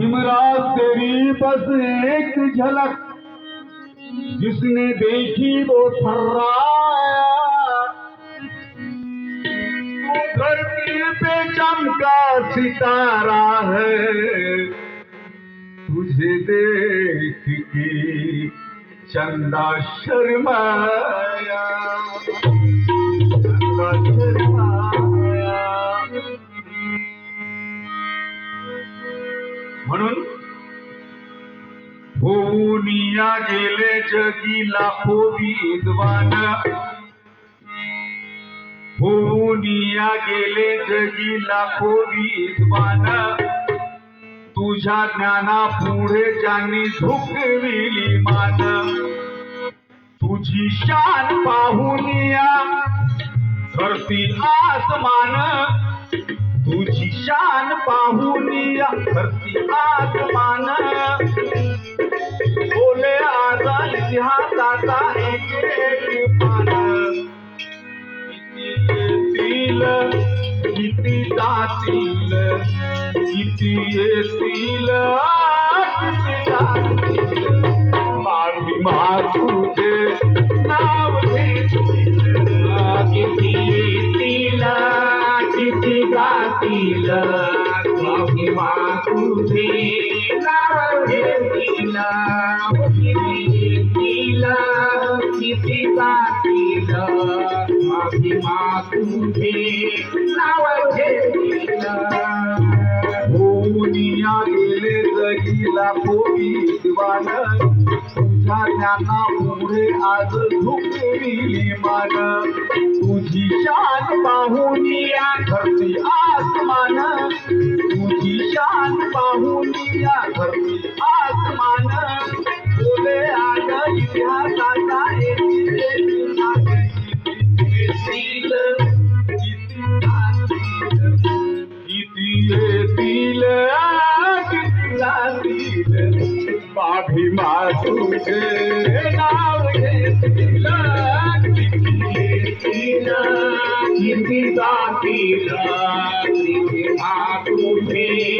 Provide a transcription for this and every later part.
हिमराज तेरी बस एक झलक। जिसने देखी वो थर्राया धरती पे चमका सितारा है। तुझे देख के चंदा शर्माया। चंदा शर्मा म्हणून होऊन या गेले जगीला लाखो विद्वान. होऊन या गेले जगीला लाखो विद्वान. तुझ्या ज्ञाना पुढे ज्यांनी झुकविली मान तुझी शान पाहून या धरती आसमान. तुझी शान पाहुनिया धरती आसमान. बोले आजा इतिहासाचा एक एक पान किती येतील किती जातील किती येतील किती जातील. महिमा तुझे नाव घेतील किती येतील किती तुझे नाव होऊनिया गेले जगीला कोणी दिवान तुझ्या ज्ञाना पुढे आज झुकविली मान तुझी शान पाहुनिया धरती आसमान. जातील पाठीमा तुझे नाव घेतील. किती किती तुझे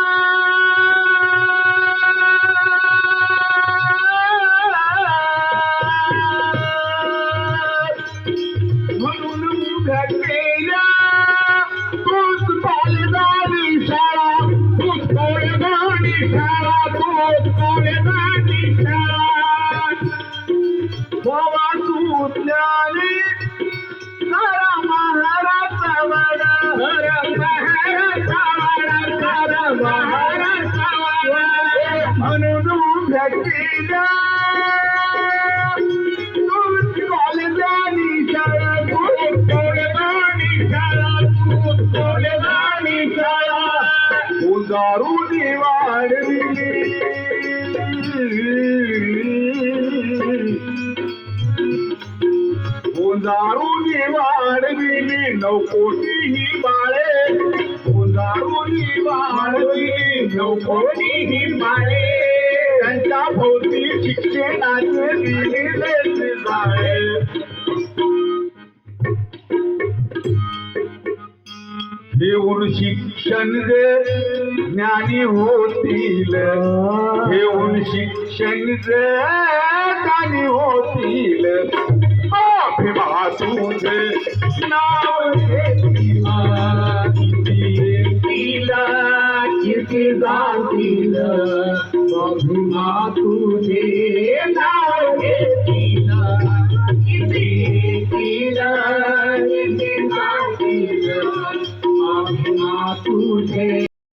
করে বাড়ি ही बाळे ही बाळे त्यांच्या भोवती शिक्षणाचे घेऊन शिक्षण जे ज्ञानी होतील. घेऊन शिक्षण जे ज्ञानी होतील. अभिमा तुझे नाव अभिमा